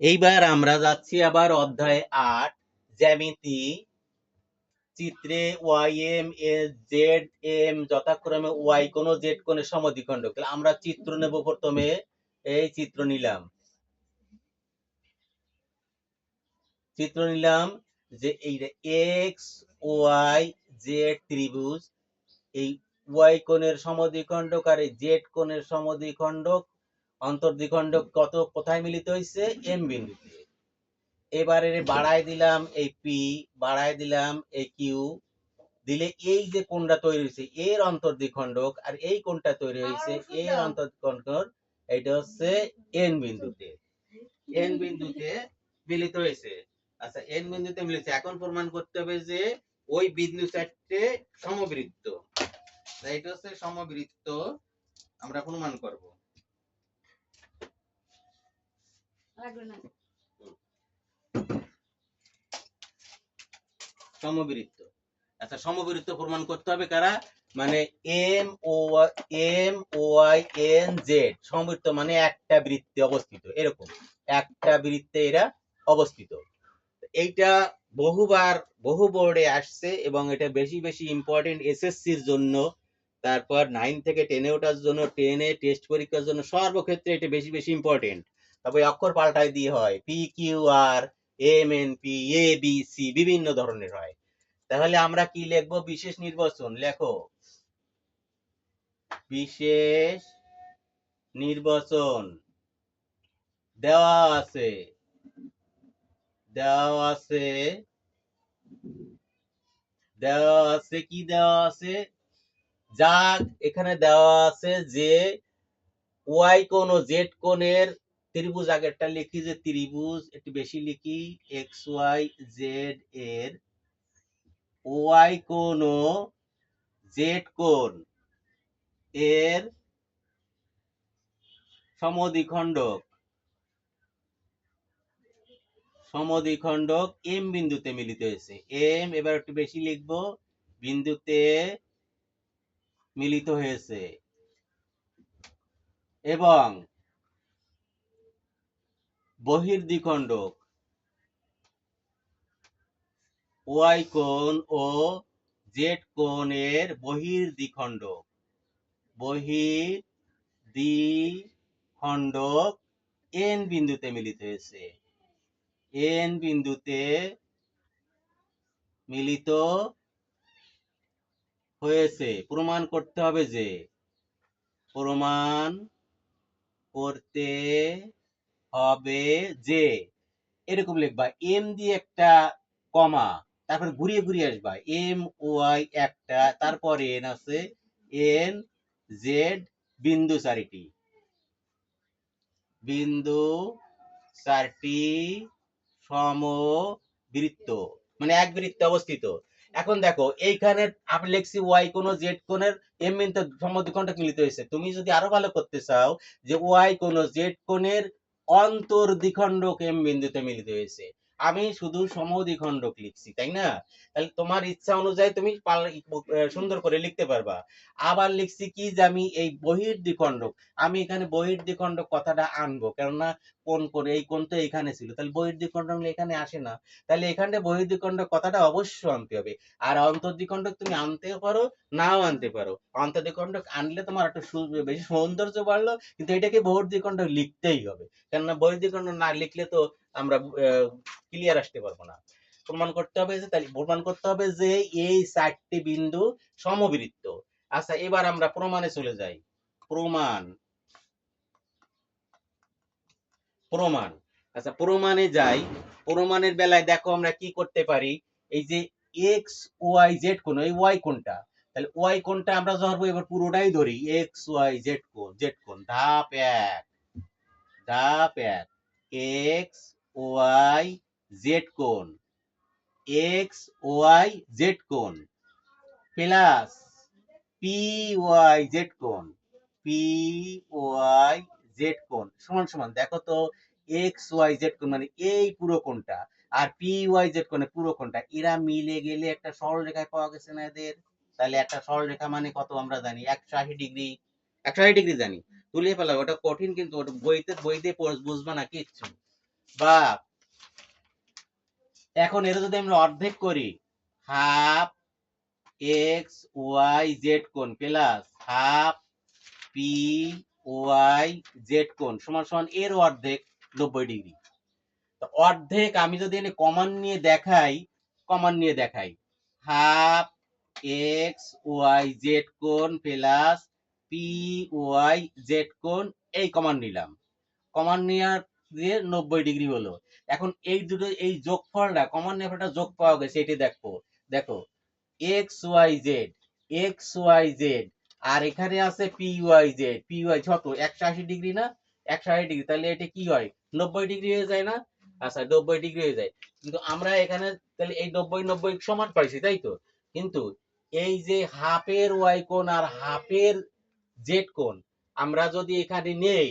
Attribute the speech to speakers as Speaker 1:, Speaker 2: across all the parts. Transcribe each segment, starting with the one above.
Speaker 1: এইবার আমরা যাচ্ছি আবার অধ্যায় আট, জ্যামিতি। চিত্রে Y M S Z M যথাক্রমে ওয়াই কোন জেড কোণের সমদ্বিখণ্ডক। আমরা চিত্র নেব প্রথমে। এই চিত্র নিলাম। চিত্র নিলাম যে এই এক্স ওয়াই জেড ত্রিভুজ, এই ওয়াই কোণের সমদ্বিখণ্ডক আর এই জেড কোণের সমদ্বিখণ্ডক অন্তর্দ্বিখণ্ডক কত কোথায় মিলিত হয়েছে এম বিন্দুতে। এবারে বাড়ায় দিলাম এই পি বাড়ায় দিলাম এই কিউ দিলে এই যে কোণটা তৈরি হয়েছে এর অন্তর্দ্বিখণ্ডক আর এই কোণটা তৈরি হয়েছে এর অন্তর্দ্বিখণ্ডক এটা হচ্ছে এন বিন্দুতে। এন বিন্দুতে মিলিত হয়েছে আচ্ছা এন বিন্দুতে মিলিত এখন প্রমাণ করতে হবে যে ওই বিন্দু চারটে সমবৃত্ত। এটা হচ্ছে সমবৃত্ত। আমরা প্রমাণ করব
Speaker 2: লাগবে না
Speaker 1: সমবৃত্ত আচ্ছা সমবৃত্ত প্রমাণ করতে হবে কারা? মানে M O M O I N Z সমবৃত্ত মানে একটা বৃত্তে অবস্থিত, এরকম। একটা বৃত্তে এরা অবস্থিত। এইটা বহুবার বহু বোর্ডে আসছে এবং এটা বেশি বেশি ইম্পর্টেন্ট এসএসসির জন্য, তারপর নাইন থেকে টেনে ওঠার জন্য টেনে টেস্ট পরীক্ষার জন্য সর্বক্ষেত্রে এটা বেশি বেশি ইম্পর্টেন্ট তবে অক্ষর পাল্টাই দিয়ে হয় P Q R M N P A B C বিভিন্ন ধরনের হয়। তাহলে আমরা কি লিখব? বিশেষ নির্বাচন, লেখো। বিশেষ নির্বাচন। দেওয়া আছে। দেওয়া আছে। দেওয়া আছে, কি দেওয়া আছে? যা এখানে দেওয়া আছে যে ওয়াই কোন জেড কোণের ত্রিভুজ আগেরটা লিখি যে ত্রিভুজ, একটু বেশি লিখি এক্স ওয়াই জেড এর ওয়াই কোন ও জেড কোণ এর সমদ্বিখণ্ডক সমদ্বিখণ্ডক এম বিন্দুতে মিলিত হয়েছে। এম এবার একটু বেশি লিখব, বিন্দুতে মিলিত হয়েছে। এবং বহির্দ্বিখণ্ডক। ওয়াই কোণ ও জেড কোণের বহির্দ্বিখণ্ডক। বহির দ্বিখণ্ডক এন বিন্দুতে মিলিত হয়েছে। এন বিন্দুতে মিলিত হয়েছে। প্রমাণ করতে হবে যে, প্রমাণ করতে হবে যে, এরকম লিখবা এম দিয়ে একটা কমা, তারপর ঘুরিয়ে ঘুরিয়ে আসবা এম ওয়াই একটা, তারপরে এন আছে এন জেড বিন্দু চারিটি বিন্দু চারটি সম বৃত্ত মানে এক বৃত্তে অবস্থিত। এখন দেখো, এইখানে আমি লিখছি ওয়াই কোন জেড কোণের এম বিন্দু সমদ্বিখণ্ডক মিলিত হয়েছে। তুমি যদি আরও ভালো করতে চাও যে ওয়াই কোন জেড কোণের অন্তর দ্বিখণ্ডক এম বিন্দুতে মিলিত হয়েছে। আমি শুধু সমদ্বিখণ্ডক লিখছি, তাই না? তাহলে তোমার ইচ্ছা অনুযায়ী তুমি সুন্দর করে লিখতে পারবা। আবার লিখছি কি যে আমি এই বহির দ্বিখণ্ডক, আমি এখানে বহির দ্বিখণ্ডক কথাটা আনব, কেননা কোন করে এই কোন তো এখানে ছিল। তাহলে বহির দ্বিখণ্ডক এখানে আসে না। তাহলে এখানে বহির দ্বিখণ্ডক কথাটা অবশ্যই আনতে হবে। আর অন্তর্দ্বিখণ্ডক তুমি আনতে পারো, নাও আনতে পারো। অন্তর্দ্বিখণ্ডক আনলে তোমার একটু বেশি সৌন্দর্য বাড়লো, কিন্তু এটাকে বহির্দ্বিখণ্ডক লিখতেই হবে। কেননা বহির্দ্বিখণ্ডক না লিখলে তো আমরা ক্লিয়ার আসতে পারব না। প্রমাণ করতে হবে যে, তাহলে প্রমাণ করতে হবে যে, এই চারটি বিন্দু সমবৃত্ত। আচ্ছা এবার আমরা প্রমাণে চলে যাই। প্রমাণ। প্রমাণ। আচ্ছা প্রমাণে যাই। প্রমাণের বেলায় দেখো আমরা কি করতে পারি? এই যে এক্স ওয়াই জেড কোন এই ওয়াই কোনটা তাহলে ওয়াই কোনটা আমরা ধরবো, এবার পুরোটাই ধরি। এক্স ওয়াই জেড কোন জেড কোন ধাপ এক। ধাপ এক। এক্স ওয়াই জেড কোণ। এক্স ওয়াই জেড কোণ। প্লাস পি ওয়াই জেড কোণ। পি ওয়াই জেড কোণ। সমান সমান, দেখো তো, এক্স ওয়াই জেড কোণ মানে এই পুরো কোণটা আর পি ওয়াই জেড কোণে পুরো কোণটা। এরা মিলে গেলে একটা সরল পাওয়া গেছে না এদের? তাহলে একটা সরল রেখা মানে কত আমরা জানি? একশো আশি ডিগ্রি। একশো আশি ডিগ্রি জানি। তুলে ফেলা, ওটা কঠিন কিন্তু ওটা বইতে বইতে বুঝবা না কিচ্ছু। বা এখন এটা যদি আমরা অর্ধেক করি, হাফ এক্স ওয়াই জেড কোণ plus half P Y Z কোণ সমান সমান এর অর্ধেক নব্বই ডিগ্রি। অর্ধেক আমি যদি এনে কমন নিয়ে দেখাই, কমন নিয়ে দেখাই, হাফ এক্স ওয়াই জেড কোণ প্লাস পি ওয়াই জেড কোণ, এই কমন নিলাম। কমন নেওয়ার দিয়ে নব্বই ডিগ্রি হলো। এখন এই দুটো, এই যোগফলটা কমন নেওয়াটা যোগ পাওয়া গেছে এটি দেখো দেখো X Y Z X Y Z আর এখানে আছে P Y Z P Y কত একশো আশি ডিগ্রি না? একশো আশি ডিগ্রি, তাহলে এটা কি হয়? নব্বই ডিগ্রি হয়ে যায় না? আচ্ছা নব্বই ডিগ্রি হয়ে যায়। কিন্তু আমরা এখানে, তাহলে এই নব্বই নব্বই সমান পাইছি, তাই তো? কিন্তু এই যে হাফের ওয়াই কোণ আর হাফের জেড কোণ, আমরা যদি এখানে নেই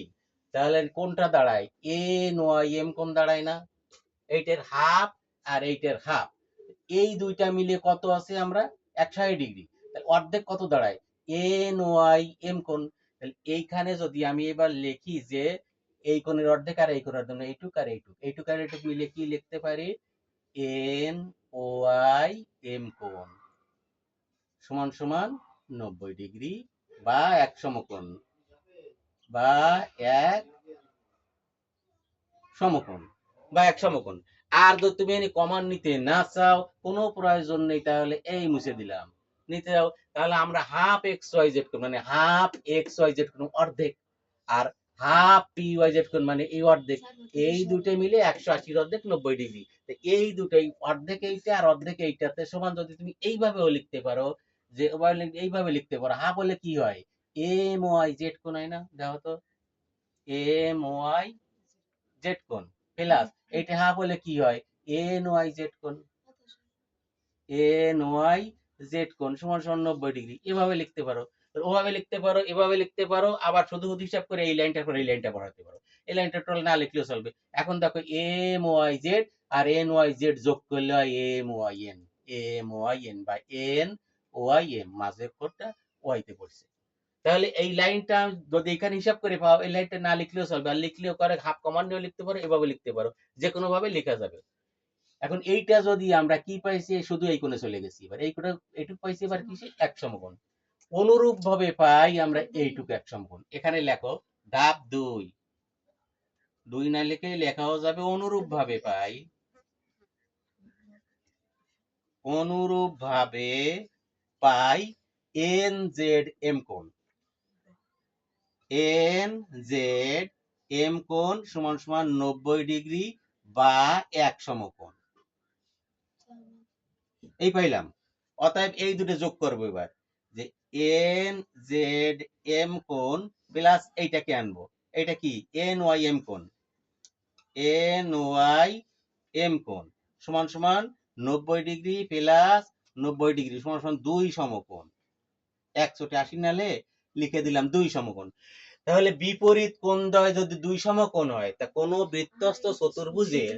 Speaker 1: তাহলে কোনটা দাঁড়ায়? এন ওয়াই এম কোন দাঁড়ায় না? এইটার হাফ আর এইটার হাফ এই দুইটা মিলে কত আছে আমরা? একশো ডিগ্রি। অর্ধেক কত দাঁড়ায়? এন ওয়াই এম কোণ তাহলে এইখানে যদি আমি এবার লিখি যে এই কোণের অর্ধেক আর এই কোণের অর্ধেক, এইটুক আর এইটুক। এইটুক আর এইটুক মিলে কি লিখতে পারি? এন ওয়াই এম কোণ। সমান সমান নব্বই ডিগ্রি বা এক সমকোণ। বা এক সমকোণ, বা এক সমকোণ। আর যদি তুমি এনে কমান নিতে না চাও, কোনো প্রয়োজন নেই, তাহলে এই মুছে দিলাম। নিতে তাহলে আমরা হাফ এক্স ওয়াই জেড মানে হাফ এক্স ওয়াই জেড অর্ধেক। আর হাফ পি ওয়াই জেড কোণ মানে এই অর্ধেক। এই দুটো মিলে একশো আশির অর্ধেক নব্বই ডিগ্রি। এই দুটোই অর্ধেক এইটা আর অর্ধেক এইটাতে সমান যদি তুমি এইভাবেও লিখতে পারো, যে এইভাবে লিখতে পারো হাফ হলে কি হয়? এম ওয়াই জেড কোণ হয় না? দেখো তো। এম ওয়াই জেড কোণ। প্লাস এইটা হাফ হলে কি হয়? এন ওয়াই জেড কোণ। এন ওয়াই জেড কোণ সমান সমান নব্বই ডিগ্রি। এভাবে লিখতে পারো। ওভাবে লিখতে পারো, এভাবে লিখতে পারো, আবার শুধু শুধু হিসাব করে এই লাইনটার পর এই লাইনটা পড়াতে পারো। এই লাইনটা টোটাল না লিখলেও চলবে। এখন দেখো এম ওয়াই জেড আর এন ওয়াই জেড যোগ করলে হয় M Y N M Y N বা এন ওয়াই এম মাঝের কোডটা ওয়াইতে পড়ছে। তাহলে এই লাইনটা যদি এখানে হিসাব করে পাও, এই লাইনটা না লিখলেও চলবে। আর লিখলেও করে হাফ কমান্ডেও লিখতে পারো, এভাবে লিখতে পারো। যে কোনো ভাবে লেখা যাবে। এখন এইটা যদি আমরা কি পাইছি, শুধু এই কোণে চলে গেছি। এবার এই কোণে এইটুকু পাইছি, এবার কি এক সমকোণ। অনুরূপ ভাবে পাই আমরা এইটুকু এক সমকোণ। এখানে লেখো, ধাপ দুই। দুই না লিখে লেখাও যাবে অনুরূপ ভাবে পাই। অনুরূপ ভাবে পাই এন জেড এম কোণ। এন জেড এম কোণ সমান সমান নব্বই ডিগ্রি বা এক সমকোণ। এই পাইলাম। অতএব এই দুটো যোগ করব এবার। যে এন জেড এম কোণ প্লাস এইটাকে আনব। এটা কি? এন ওয়াই এম কোণ। এন ওয়াই এম কোণ সমান সমান নব্বই ডিগ্রি প্লাস নব্বই ডিগ্রি সমান সমান দুই সমকোণ। একশোটি আশি নালে লিখে দিলাম দুই সমকোণ। তাহলে বিপরীত কোণ দ্বয় যদি দুই সমকোণ হয় তা কোন বৃত্তস্থ চতুর্ভুজের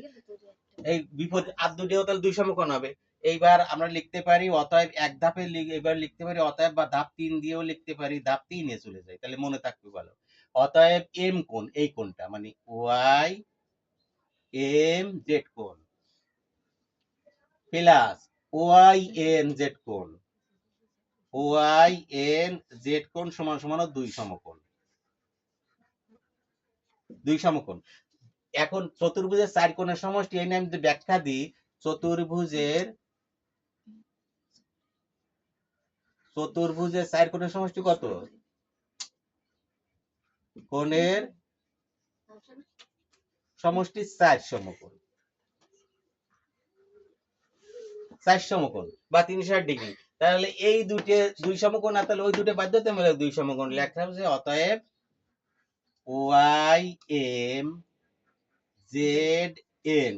Speaker 1: এই বিপরীত আর দুটিও তাহলে দুই সমকোণ হবে। এইবার আমরা লিখতে পারি অতএব এক ধাপে এবার লিখতে পারি অতএব বা ধাপ তিন দিয়েও লিখতে পারি ধাপ তিনে চলে যায়। তাহলে মনে থাকবে ভালো। অতএব এম কোণ এই কোণটা মানে ওয়াই এম জেড কোণ প্লাস ওয়াই এন জেড কোণ। ওয়াই এন জেড কোণ সমান সমান দুই সমকোণ। দুই সমকোণ। এখন চতুর্ভুজের চার কোণের সমষ্টি এই নিয়ে আমি ব্যাখ্যা দিই, চতুর্ভুজের চতুর্ভুজের চার কোণের সমষ্টি কত? কোণের সমষ্টি চার সমকোণ। চার সমকোণ বা তিনশো ষাট ডিগ্রি। তাহলে এই দুটে দুই সমকোণ, আর তাহলে ওই দুটো বাধ্যতামূলক দুই সমকোণ। লেখা হচ্ছে অতএব ওয়াই এম জেড এন।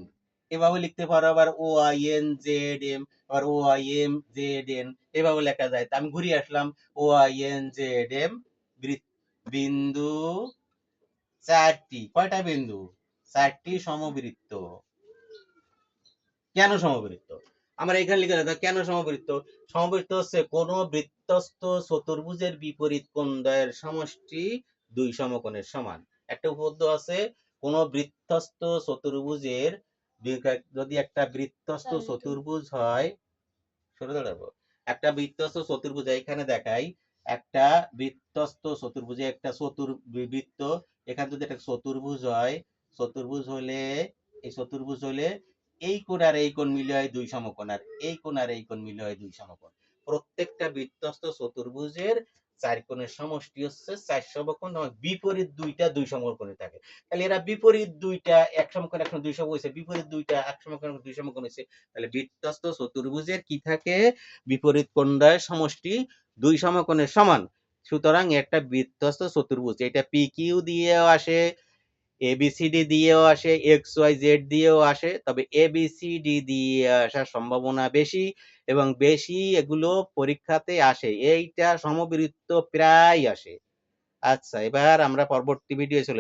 Speaker 1: এভাবে লিখতে পারো, আবার O I N Z M, আবার O I M Z N. এভাবে লেখা যায়। আমি ঘুরিয়ে আসলাম। O I N Z M বিন্দু চারটি। কয়টা বিন্দু? চারটি সমবৃত্ত। কেন সমবৃত্ত? আমরা এখানে লিখে রাখতে কেন সমবৃত্ত? সমবৃত্ত হচ্ছে কোন বৃত্তস্থ চতুর্ভুজের বিপরীত কোণ দ্বয়ের সমষ্টি দুই সমকোণের সমান। একটা উপপাদ্য আছে কোন বৃত্তস্থ চতুর্ভুজের যদি একটা বৃত্তস্থ চতুর্ভুজ হয় সরে দাঁড়াবো। একটা বৃত্তস্থ চতুর্ভুজ এখানে দেখাই একটা বৃত্তস্থ চতুর্ভুজে একটা চতুর বৃত্ত এখানে যদি একটা চতুর্ভুজ হয় চতুর্ভুজ হলে এই চতুর্ভুজ হলে এই কোণ আর এই কোণ মিলে হয় দুই সমকোণ, আর এই কোণ আর এই কোণ মিলে হয় দুই সমকোণ। প্রত্যেকটা বৃত্তস্থ চতুর্ভুজের চার কোণের সমষ্টি হচ্ছে চার সমকোণ বিপরীত দুইটা দুই সমকোণে থাকে। তাহলে এরা বিপরীত দুইটা, এক সমকোণ এখন দুই সমকোণ হয়েছে, বিপরীত দুইটা, এক সমকোণ দুই সমকোণ হয়েছে। তাহলে বৃত্তস্থ চতুর্ভুজের কি থাকে? বিপরীত কোণের সমষ্টি দুই সমকোণের সমান। সুতরাং একটা বৃত্তস্থ চতুর্ভুজ, এটা পি কিউ দিয়েও আসে এবিসিডি দিয়েও আসে এক্স ওয়াই জেড দিয়েও আসে, তবে এবিসিডি দিয়ে আসার সম্ভাবনা বেশি এবং বেশি এগুলো পরীক্ষাতে আসে। এইটা সমবৃত্ত প্রায় আসে। আচ্ছা এবার আমরা পরবর্তী ভিডিও চলে